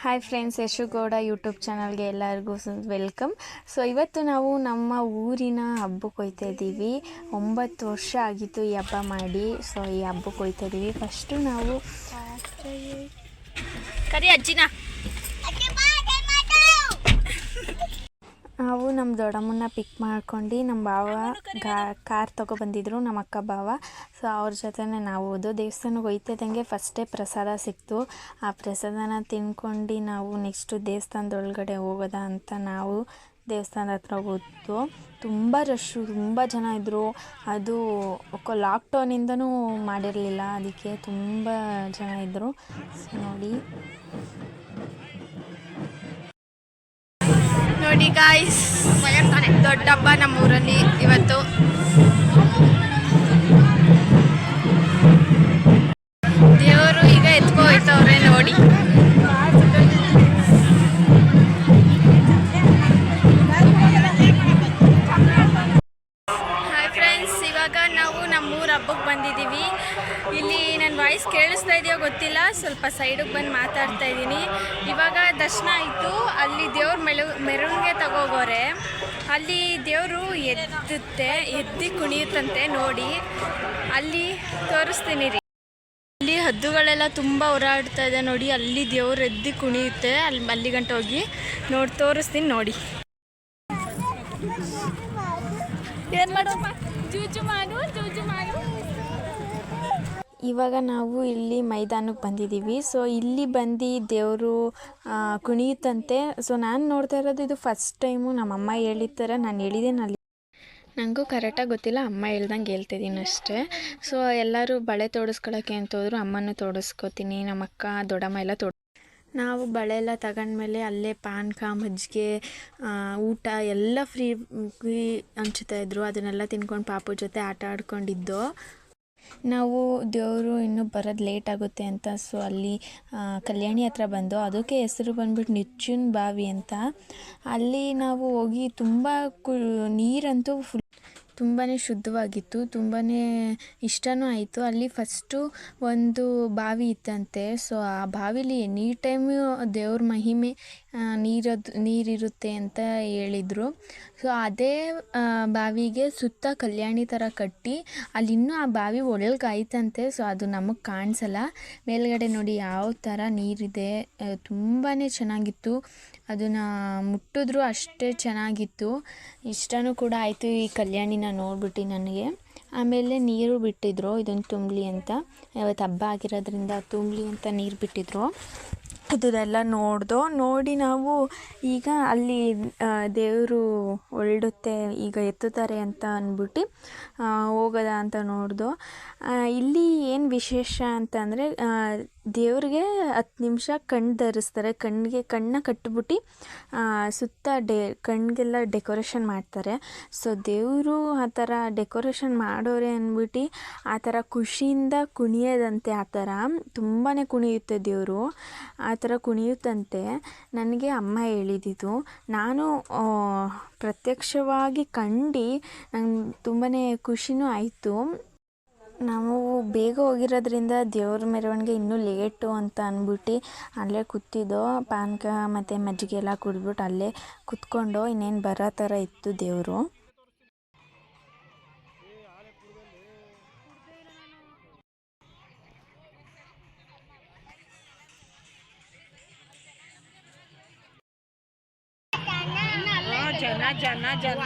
Hi friends ಯಶುಗೌಡ YouTube ಚಾನಲ್ಗೆ ಎಲ್ಲರಿಗೂ welcome so ಇವತ್ತು ನಾವು ನಮ್ಮ ಊರಿನ ಹಬ್ಬಕ್ಕೆ ಹೋಯ್ತಾ ಇದ್ದೀವಿ. ಒಂಬತ್ತು ವರ್ಷ ಆಗಿತ್ತು ಈ ಹಬ್ಬ ಮಾಡಿ. ಸೊ ಈ ಹಬ್ಬಕ್ಕೆ ಹೋಯ್ತಾ ಇದ್ದೀವಿ. ಫಸ್ಟು ನಾವು ಕರಿ ಅಜ್ಜಿನ. ನಾವು ನಮ್ಮ ದೊಡ್ಡಮ್ಮನ್ನ ಪಿಕ್ ಮಾಡ್ಕೊಂಡು ನಮ್ಮ ಭಾವ ಗಾ ಕಾರ್ ತೊಗೊಬಂದಿದ್ರು ನಮ್ಮ ಅಕ್ಕ ಭಾವ. ಸೊ ಅವ್ರ ಜೊತೆನೇ ನಾವು ಹೋದು ದೇವಸ್ಥಾನಕ್ಕೆ ಹೋಯ್ತಿದ್ದಂಗೆ ಫಸ್ಟೇ ಪ್ರಸಾದ ಸಿಕ್ತು. ಆ ಪ್ರಸಾದನ ತಿನ್ಕೊಂಡು ನಾವು ನೆಕ್ಸ್ಟು ದೇವಸ್ಥಾನದೊಳಗಡೆ ಹೋಗೋದ ಅಂತ ನಾವು ದೇವಸ್ಥಾನದ ಹತ್ರ ಹೋದ್ದು ತುಂಬ ರಶ್ಶು ತುಂಬ ಜನ ಇದ್ದರು ಅದು ಲಾಕ್ಡೌನಿಂದನೂ ಮಾಡಿರಲಿಲ್ಲ. ಅದಕ್ಕೆ ತುಂಬ ಜನ ಇದ್ದರು ನೋಡಿ. ನೋಡಿ ಗಾಯ್ಸ್ ದೊಡ್ಡ ಹಬ್ಬ ನಮ್ಮೂರಲ್ಲಿ ಇವತ್ತು. ದೇವರು ಈಗ ಎತ್ಕೋ ಹೋಯ್ತವ್ರೆ ನೋಡಿ. ವಾಯ್ಸ್ ಕೇಳಿಸ್ತಾ ಇದೆಯೋ ಗೊತ್ತಿಲ್ಲ, ಸ್ವಲ್ಪ ಸೈಡಿಗೆ ಬಂದು ಮಾತಾಡ್ತಾ ಇದ್ದೀನಿ. ಇವಾಗ ದರ್ಶನ ಆಯಿತು, ಅಲ್ಲಿ ದೇವ್ರ ಮೆಳು, ಮೆರವಣಿಗೆ ತಗೋಗೋರೆ. ಅಲ್ಲಿ ದೇವರು ಎದ್ದುತ್ತೆ, ಎದ್ದು ಕುಣಿಯುತ್ತಂತೆ ನೋಡಿ. ಅಲ್ಲಿ ತೋರಿಸ್ತೀನಿ ರೀ. ಅಲ್ಲಿ ಹದ್ದುಗಳೆಲ್ಲ ತುಂಬ ಓಡಾಡ್ತಾ ಇದೆ ನೋಡಿ, ಅಲ್ಲಿ ದೇವ್ರು ಎದ್ದು ಕುಣಿಯುತ್ತೆ. ಅಲ್ಲಿ ಅಲ್ಲಿ ಗಂಟೆ ಹೋಗಿ ನೋಡಿ, ತೋರಿಸ್ತೀನಿ ನೋಡಿ. ಏನು ಮಾಡೋಮ್ಮ ಜೂಜು ಮಾಡು ಜೂಜು ಮಾಡು. ಇವಾಗ ನಾವು ಇಲ್ಲಿ ಮೈದಾನಕ್ಕೆ ಬಂದಿದ್ದೀವಿ. ಸೊ ಇಲ್ಲಿ ಬಂದು ದೇವರು ಕುಣಿಯುತ್ತಂತೆ. ಸೊ ನಾನು ನೋಡ್ತಾ ಇರೋದು ಇದು ಫಸ್ಟ್ ಟೈಮು ನಮ್ಮಮ್ಮ ಹೇಳಿದ ಥರ ನಾನು ಹೇಳಿದ್ದೇನೆ ಅಲ್ಲಿ ನನಗೂ ಕರೆಕ್ಟಾಗಿ ಗೊತ್ತಿಲ್ಲ, ಅಮ್ಮ ಹೇಳ್ದಂಗೆ ಹೇಳ್ತಿದ್ದೀನಿ ಅಷ್ಟೇ. ಸೊ ಎಲ್ಲರೂ ಬಳೆ ತೋಡಿಸ್ಕೊಳಕ್ಕೆ ಅಂತ ಹೋದ್ರು, ಅಮ್ಮನೂ ತೋಡಿಸ್ಕೊತೀನಿ, ನಮ್ಮ ಅಕ್ಕ, ದೊಡ್ಡಮ್ಮ ಎಲ್ಲ ತೋಡ, ನಾವು ಬಳೆ ಎಲ್ಲ ತಗೊಂಡ್ಮೇಲೆ ಅಲ್ಲೇ ಪಾನಕ ಮಜ್ಜಿಗೆ ಊಟ ಎಲ್ಲ ಫ್ರೀ ಫ್ರೀ ಹಂಚುತ್ತಾ ಇದ್ರು. ಅದನ್ನೆಲ್ಲ ತಿನ್ಕೊಂಡು ಪಾಪು ಜೊತೆ ಆಟ ಆಡ್ಕೊಂಡಿದ್ದು. ನಾವು ದೇವರು ಇನ್ನೂ ಬರೋದು ಲೇಟ್ ಆಗುತ್ತೆ ಅಂತ ಸೊ ಅಲ್ಲಿ ಕಲ್ಯಾಣಿ ಹತ್ರ ಬಂದು ಅದಕ್ಕೆ ಹೆಸರು ಬಂದ್ಬಿಟ್ಟು ನಿಚ್ಚುನ್ ಬಾವಿ ಅಂತ, ಅಲ್ಲಿ ನಾವು ಹೋಗಿ ತುಂಬ ಕು ನೀರಂತೂ ಫುಲ್ ತುಂಬಾ ಶುದ್ಧವಾಗಿತ್ತು ತುಂಬಾ ಇಷ್ಟನೂ ಆಯಿತು. ಅಲ್ಲಿ ಫಸ್ಟು ಒಂದು ಬಾವಿ ಇತ್ತಂತೆ. ಸೊ ಆ ಬಾವಿಲಿ ಎನಿ ಟೈಮು ದೇವ್ರ ಮಹಿಮೆ ನೀರದು, ನೀರಿರುತ್ತೆ ಅಂತ ಹೇಳಿದರು. ಸೊ ಅದೇ ಬಾವಿಗೆ ಸುತ್ತ ಕಲ್ಯಾಣಿ ಥರ ಕಟ್ಟಿ ಅಲ್ಲಿ ಇನ್ನೂ ಆ ಬಾವಿ ಒಳಗಾಯ್ತಂತೆ ಸೊ ಅದು ನಮಗೆ ಕಾಣಿಸಲ್ಲ. ಮೇಲ್ಗಡೆ ನೋಡಿ ಯಾವ ಥರ ನೀರಿದೆ. ತುಂಬಾ ಚೆನ್ನಾಗಿತ್ತು. ಅದನ್ನು ಮುಟ್ಟಿದ್ರು ಅಷ್ಟೇ ಚೆನ್ನಾಗಿತ್ತು. ಇಷ್ಟನೂ ಕೂಡ ಆಯಿತು ಈ ಕಲ್ಯಾಣಿನ ನೋಡ್ಬಿಟ್ಟು ನನಗೆ. ಆಮೇಲೆ ನೀರು ಬಿಟ್ಟಿದ್ರು, ಇದೊಂದು ತುಂಬಲಿ ಅಂತ. ಯಾವತ್ತು ಹಬ್ಬ ಆಗಿರೋದ್ರಿಂದ ತುಂಬಲಿ ಅಂತ ನೀರು ಬಿಟ್ಟಿದ್ರು. ಇದೆಲ್ಲ ನೋಡ್ದೋ, ನೋಡಿ ನಾವು ಈಗ ಅಲ್ಲಿ ದೇವರು ಹೊರಡುತ್ತೆ, ಈಗ ಎತ್ತುತ್ತಾರೆ ಅಂತ ಅಂದ್ಬಿಟ್ಟು ಹೋಗೋದ ಅಂತ ನೋಡ್ದೋ. ಇಲ್ಲಿ ಏನು ವಿಶೇಷ ಅಂತಂದರೆ ದೇವ್ರಿಗೆ ಹತ್ತು ನಿಮಿಷ ಕಣ್ಣು ಧರಿಸ್ತಾರೆ. ಕಣ್ಣಿಗೆ ಕಣ್ಣ ಕಟ್ಬಿಟ್ಟು ಸುತ್ತ ಡೆ ಕಣ್ಣಿಗೆಲ್ಲ ಡೆಕೋರೇಷನ್ ಮಾಡ್ತಾರೆ. ಸೊ, ದೇವರು ಆ ಥರ ಡೆಕೋರೇಷನ್ ಮಾಡೋರೆ ಅಂದ್ಬಿಟ್ಟು, ಆ ಥರ ಖುಷಿಯಿಂದ ಕುಣಿಯೋದಂತೆ ಆ ಥರ ತುಂಬಾ ಕುಣಿಯುತ್ತೆ ದೇವರು. ಆ ಥರ ಕುಣಿಯುತ್ತಂತೆ ನನಗೆ ಅಮ್ಮ ಹೇಳಿದ್ದು ನಾನು ಪ್ರತ್ಯಕ್ಷವಾಗಿ ಕಂಡು ನಂಗೆ ತುಂಬಾ ಖುಷಿನೂ ಆಯಿತು. ನಾವು ಬೇಗ ಹೋಗಿರೋದ್ರಿಂದ ದೇವ್ರ ಮೆರವಣಿಗೆ ಇನ್ನೂ ಲೇಟು ಅಂತ ಅಂದ್ಬಿಟ್ಟು ಅಲ್ಲೇ ಕೂತಿದ್ದೋ, ಪಾನಕ ಮತ್ತು ಮಜ್ಜಿಗೆ ಎಲ್ಲ ಕುಡಿದ್ಬಿಟ್ಟು ಅಲ್ಲೇ ಕುತ್ಕೊಂಡು, ಇನ್ನೇನು ಬರೋ ಥರ ಇತ್ತು ದೇವರು. ಜನ ಜನ.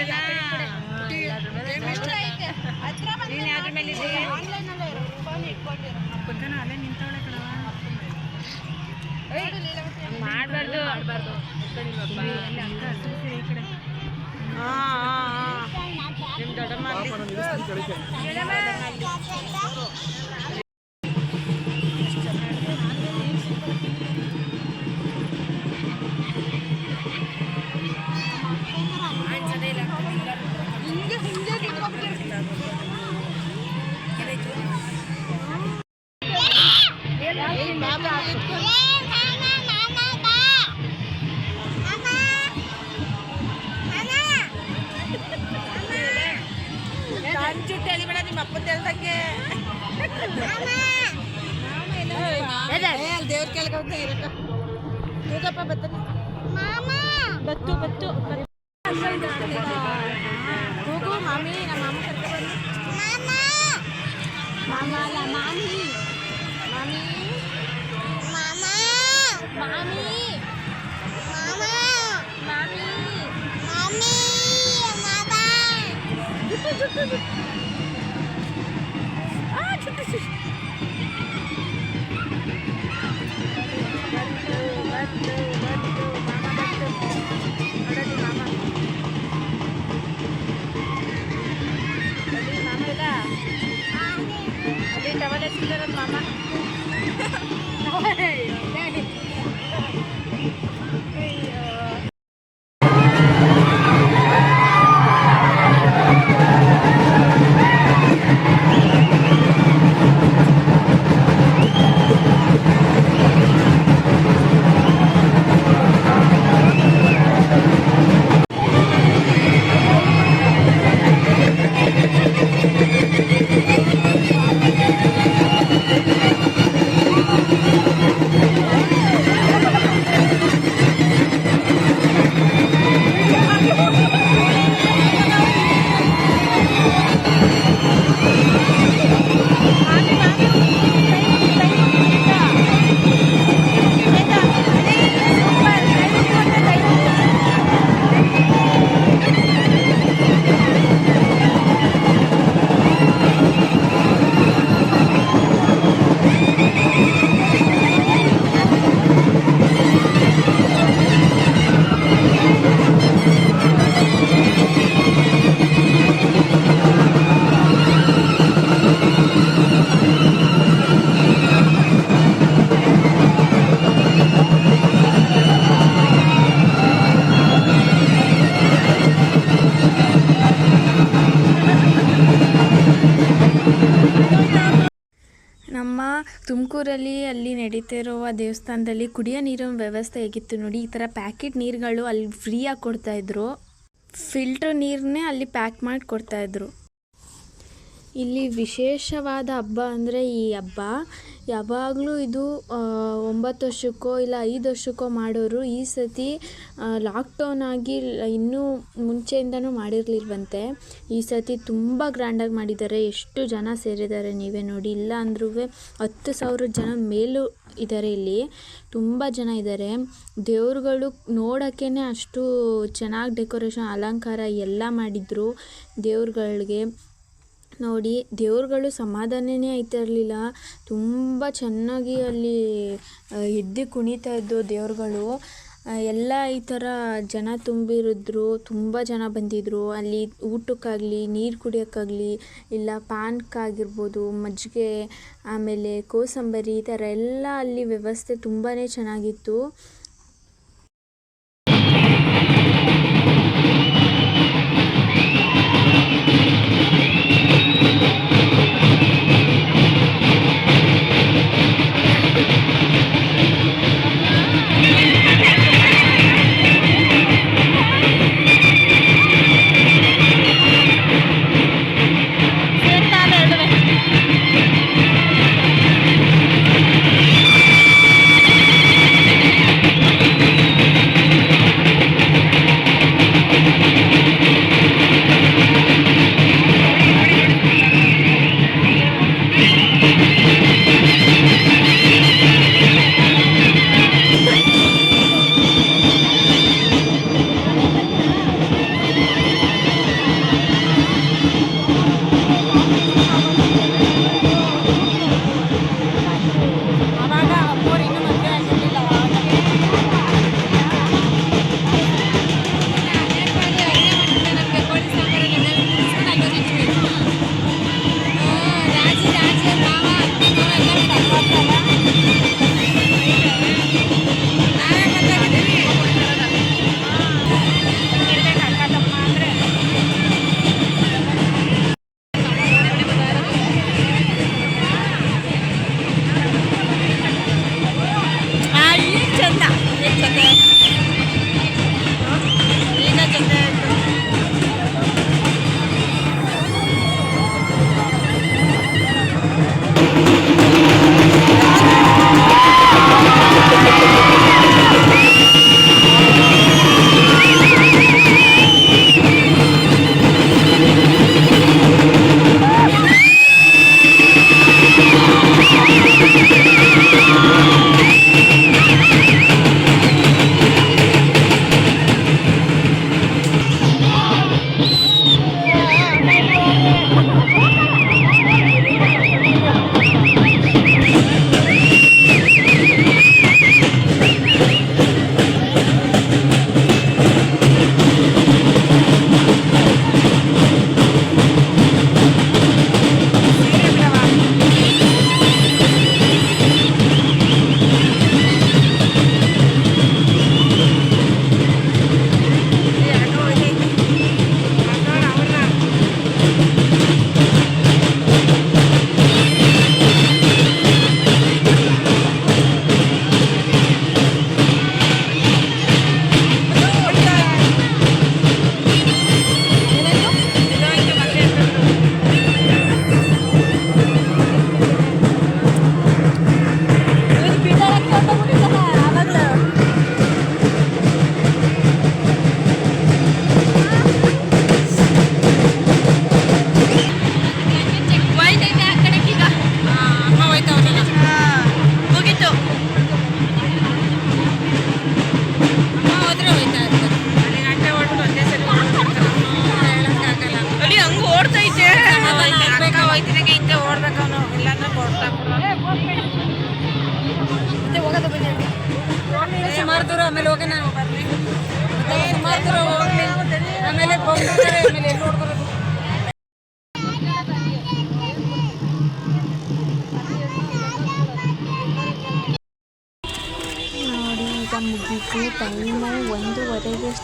ಜನ. ಮಾಡಬಾರ್ದು. ನಿಮ್ಮ ದೊಡ್ಡಮ್ಮ. ಅಂಚುಟ್ಟೆ ಅದಿಬೇಡ ನಿಮ್ಮ ಅಪ್ಪ ತೆಲ್ದಂಗೆ ದೇವ್ರ ಕೆಳಗೆ ಹೋಗ್ತಾ ಇರಕ್ಕ ಹೋಗಪ್ಪ ಬತ್ತಾನೆ ಬತ್ತು ಬತ್ತು ಹೋಗು ಮಾಮಿ ನಮ್ಮ ಮಾಮ ಕರ್ಕೊಂಡು ಮಾಮ ಅಲ್ಲ ಮಾಮಿ 마미 마마 마미 마마 마미 마미 마마 아, 좋다, 좋다. ತುಮಕೂರಲ್ಲಿ ಅಲ್ಲಿ ನಡೀತಿರುವ ದೇವಸ್ಥಾನದಲ್ಲಿ ಕುಡಿಯೋ ನೀರಿನ ವ್ಯವಸ್ಥೆ ಹೇಗಿತ್ತು ನೋಡಿ, ಈ ಥರ ಪ್ಯಾಕೆಟ್ ನೀರುಗಳು ಅಲ್ಲಿ ಫ್ರೀಯಾಗಿ ಕೊಡ್ತಾಯಿದ್ರು ಫಿಲ್ಟ್ರ್ ನೀರನ್ನೇ ಅಲ್ಲಿ ಪ್ಯಾಕ್ ಮಾಡಿ ಕೊಡ್ತಾಯಿದ್ರು ಇಲ್ಲಿ ವಿಶೇಷವಾದ ಹಬ್ಬ ಅಂದರೆ ಈ ಹಬ್ಬ. ಯಾವಾಗಲೂ ಇದು ಒಂಬತ್ತು ವರ್ಷಕ್ಕೋ ಇಲ್ಲ ಐದು ವರ್ಷಕ್ಕೋ ಮಾಡೋರು ಈ ಸತಿ ಲಾಕ್ಡೌನ್ ಆಗಿ ಇನ್ನೂ ಮುಂಚೆಯಿಂದನೂ ಮಾಡಿರಲಿಲ್ವಂತೆ. ಈ ಸತಿ ತುಂಬ ಗ್ರ್ಯಾಂಡಾಗಿ ಮಾಡಿದ್ದಾರೆ. ಎಷ್ಟು ಜನ ಸೇರಿದ್ದಾರೆ ನೀವೇ ನೋಡಿ. ಇಲ್ಲ ಅಂದ್ರೂ ಹತ್ತು ಸಾವಿರ ಜನ ಮೇಲೂ ಇದ್ದಾರೆ ಇಲ್ಲಿ. ತುಂಬ ಜನ ಇದ್ದಾರೆ ದೇವ್ರುಗಳು ನೋಡೋಕ್ಕೇ ಅಷ್ಟು ಚೆನ್ನಾಗಿ ಡೆಕೋರೇಷನ್ ಅಲಂಕಾರ ಎಲ್ಲ ಮಾಡಿದ್ರು ದೇವ್ರುಗಳಿಗೆ. ನೋಡಿ, ದೇವ್ರುಗಳು ಸಮಾಧಾನನೇ ಆಯ್ತಾ ಇರಲಿಲ್ಲ ತುಂಬ ಚೆನ್ನಾಗಿ ಅಲ್ಲಿ ಎದ್ದು ಕುಣಿತಾ ಇದ್ದು ದೇವ್ರುಗಳು. ಎಲ್ಲ ಈ ಥರ ಜನ ತುಂಬಿರಿದ್ರು, ತುಂಬ ಜನ ಬಂದಿದ್ದರು ಅಲ್ಲಿ ಊಟಕ್ಕಾಗಲಿ, ನೀರು ಕುಡಿಯೋಕ್ಕಾಗಲಿ, ಇಲ್ಲ ಪಾನ್ಕಾಗಿರ್ಬೋದು, ಮಜ್ಜಿಗೆ, ಆಮೇಲೆ ಕೋಸಂಬರಿ ಈ ಥರ ಎಲ್ಲ ಅಲ್ಲಿ ವ್ಯವಸ್ಥೆ ತುಂಬಾ ಚೆನ್ನಾಗಿತ್ತು.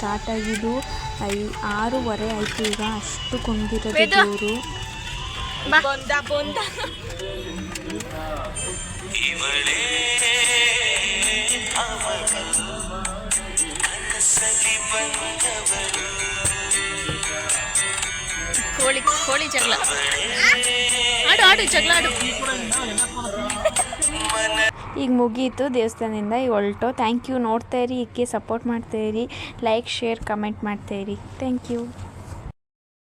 ಸ್ಟಾರ್ಟ್ ಆಗಿದ್ದು ಐ ಆರೂವರೆ ಆಯಿತು ಈಗ. ಅಷ್ಟು ಕುಂದಿರೋದು. ದೇವರು ಕೋಳಿ ಕೋಳಿ ಜಗಳ. ಆಡು ಆಡು ಜಗಳ ಆಡು. ಈಗ ಮುಗೀತು ದೇವಸ್ಥಾನದಿಂದ, ಈಗ ಹೊಲ್ಟು ಥ್ಯಾಂಕ್ ಯು ನೋಡ್ತಾ ಇರಿ ಇಕ್ಕೆ ಸಪೋರ್ಟ್ ಮಾಡ್ತಾ ಇರಿ. ಲೈಕ್ ಶೇರ್ ಕಮೆಂಟ್ ಮಾಡ್ತಾ ಇರಿ. Thank you